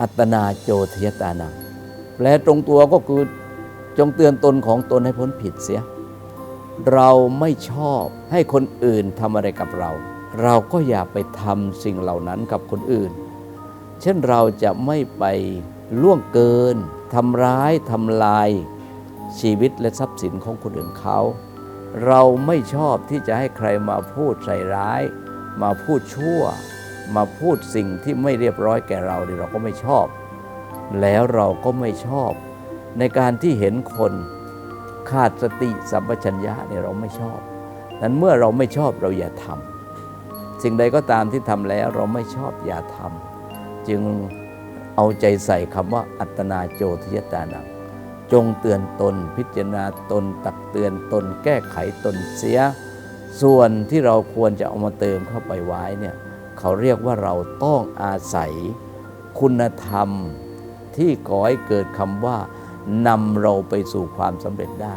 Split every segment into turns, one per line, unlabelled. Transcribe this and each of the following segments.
อัตนาโจทยตานังแปลตรงตัวก็คือจงเตือนตนของตนให้พ้นผิดเสีย เราไม่ชอบให้คนอื่นทำอะไรกับเรา เราก็อย่าไปทำสิ่งเหล่านั้นกับคนอื่น เช่นเราจะไม่ไปล่วงเกินทำร้ายทำลายชีวิตและทรัพย์สินของคนอื่นเขา เราไม่ชอบที่จะให้ใครมาพูดใส่ร้าย มาพูดชั่ว มาพูดสิ่งที่ไม่เรียบร้อยแก่เราเนี่ยเราก็ไม่ชอบ แล้วเราก็ไม่ชอบ ในการที่เห็นคนขาดสติสัมปชัญญะเนี่ยเราไม่ชอบนั้นเมื่อเราไม่ชอบเราอย่าทำสิ่งใดก็ตามที่ทำแล้วเราไม่ชอบอย่าทำจึงเอาใจใส่คำว่าอัตนาโจทยตานังจงเตือนตน พิจารณาตน ตักเตือนตน แก้ไขตนเสีย ส่วนที่เราควรจะเอามาเติมเข้าไปไว้เนี่ย เขาเรียกว่าเราต้องอาศัยคุณธรรมที่ก่อให้เกิดคำว่านำเราไปสู่ความสำเร็จได้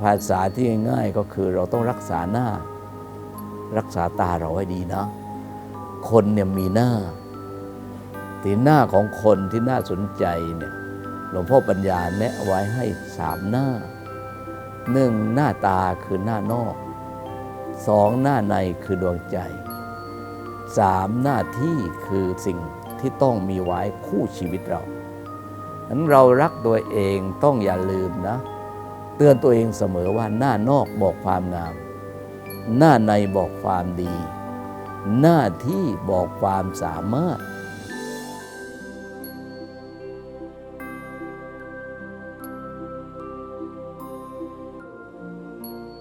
ภาษาที่ง่ายๆก็คือเราต้องรักษาหน้า รักษาตาเราให้ดีนะ คนเนี่ยมีหน้าที่หน้าของคนที่น่าสนใจเนี่ยหลวงพ่อปัญญาแนะไว้ให้สามหน้าหนึ่งหน้าตาคือหน้านอกสองหน้าในคือดวงใจ สามหน้าที่คือสิ่งที่ต้องมีไว้คู่ชีวิตเรานั้นเรารักตัวเองต้องอย่าลืมนะ เตือนตัวเองเสมอว่าหน้านอกบอกความงาม หน้าในบอกความดี หน้าที่บอกความสามารถ